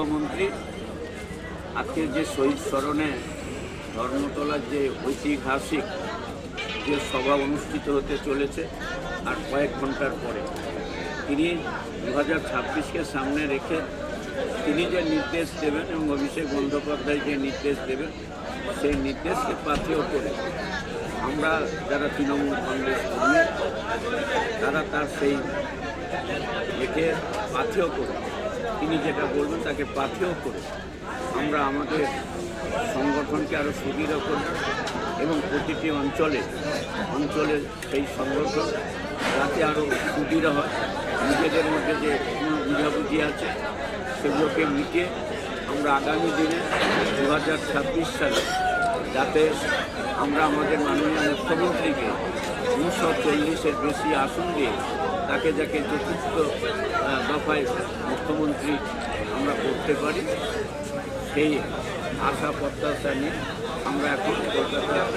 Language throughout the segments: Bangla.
মুখ্যমন্ত্রী আজকের যে শহীদ স্মরণে ধর্মতলার যে ঐতিহাসিক যে সভা অনুষ্ঠিত হতে চলেছে, আর কয়েক ঘণ্টার পরে, তিনি দু হাজার ছাব্বিশকে সামনে রেখে তিনি যে নির্দেশ দেবেন এবং অভিষেক বন্দ্যোপাধ্যায় যে নির্দেশ দেবেন, সেই নির্দেশকে পাথেয় করে আমরা যারা তৃণমূল কংগ্রেস কর্মী, তারা তার সেই একে পাথেয় করে তিনি যেটা বলবেন তাকে পাথেয় করে আমরা আমাদের সংগঠনকে আরও সুদৃঢ় করব এবং প্রতিটি অঞ্চলে অঞ্চলে সেই সংগঠন যাতে আরও সুদৃঢ় হয়। নিজেদের মধ্যে যে বুঝাবুঝি আছে, সেগুলোকে মিটিয়ে আমরা আগামী দিনে দু হাজার ছাব্বিশ সালে যাতে আমরা আমাদের মাননীয় মুখ্যমন্ত্রীকে দুশো চল্লিশের বেশি আসন দিয়ে তাকে যাকে চতুর্থ দফায় মুখ্যমন্ত্রী আমরা করতে পারি সেই আশা প্রত্যাশা নিয়ে আমরা এখন কলকাতার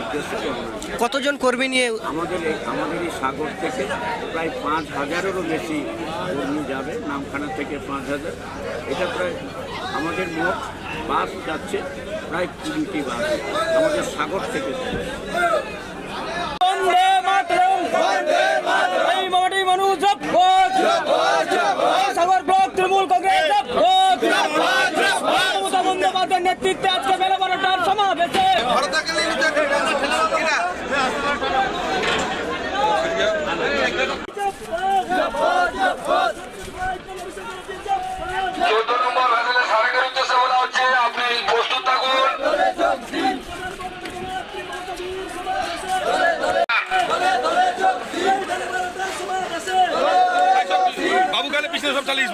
উদ্দেশ্যে কতজন কর্মী নিয়ে আমাদের এই আমাদের এই সাগর থেকে প্রায় পাঁচ হাজারেরও বেশি কর্মী যাবে নামখানা থেকে পাঁচ হাজার। এটা প্রায় আমাদের মোট বাস যাচ্ছে প্রায় কুড়িটি বাস আমাদের সাগর থেকে। চোদ্দ নম্বর ভ্যাসেলের সারেকের উদ্দেশ্যে বলা হচ্ছে আপনি প্রস্তুত থাকুন। বাবু গেলে পিছনে সব চালিয়ে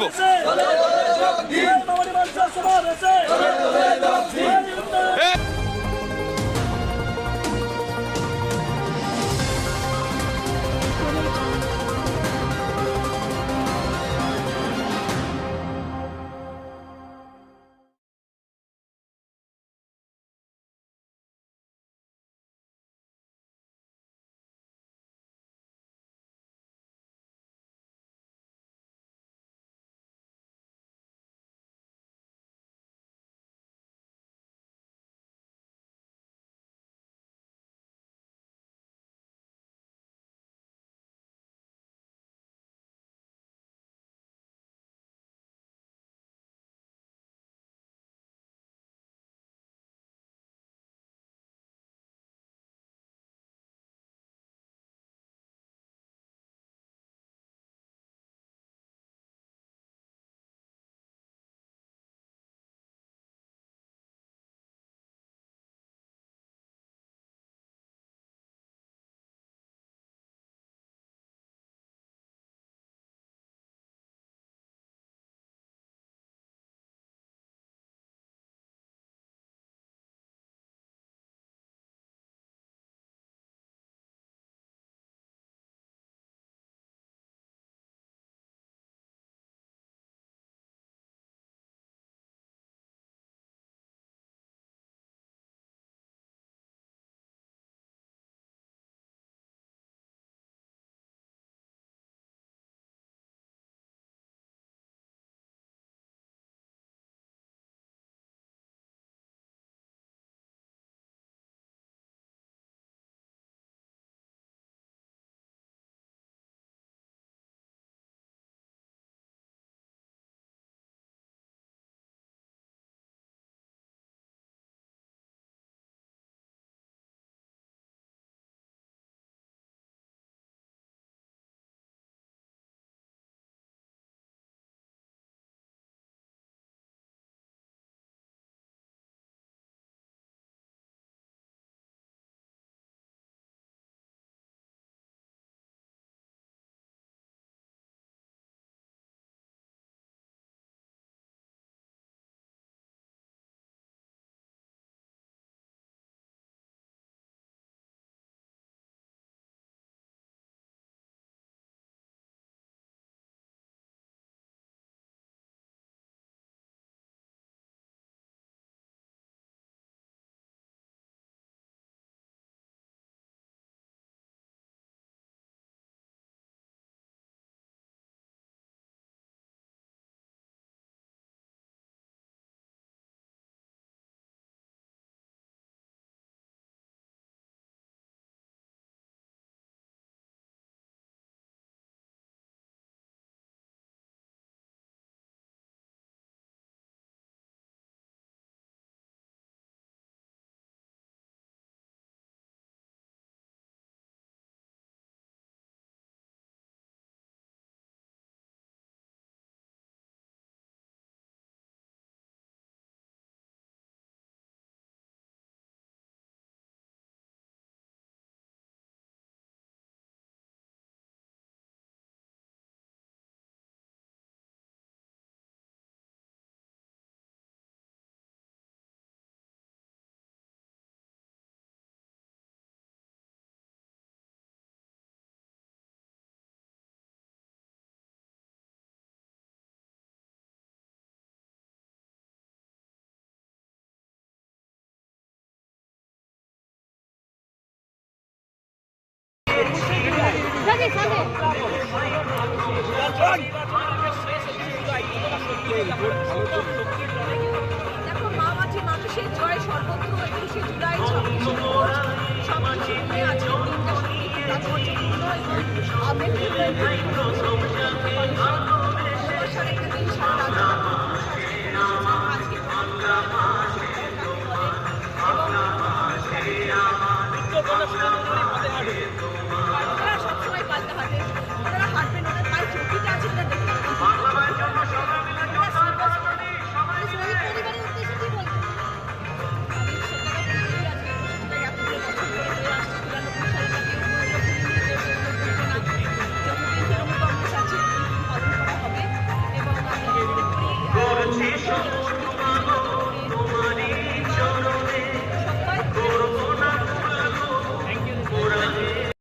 দেখো, মা মাঝে মানুষের জয় সর্বত্র, একুশে জুলাই ছাব্বিশে মার্চ সব কিছু মিলে আজকে দিনটা সত্যি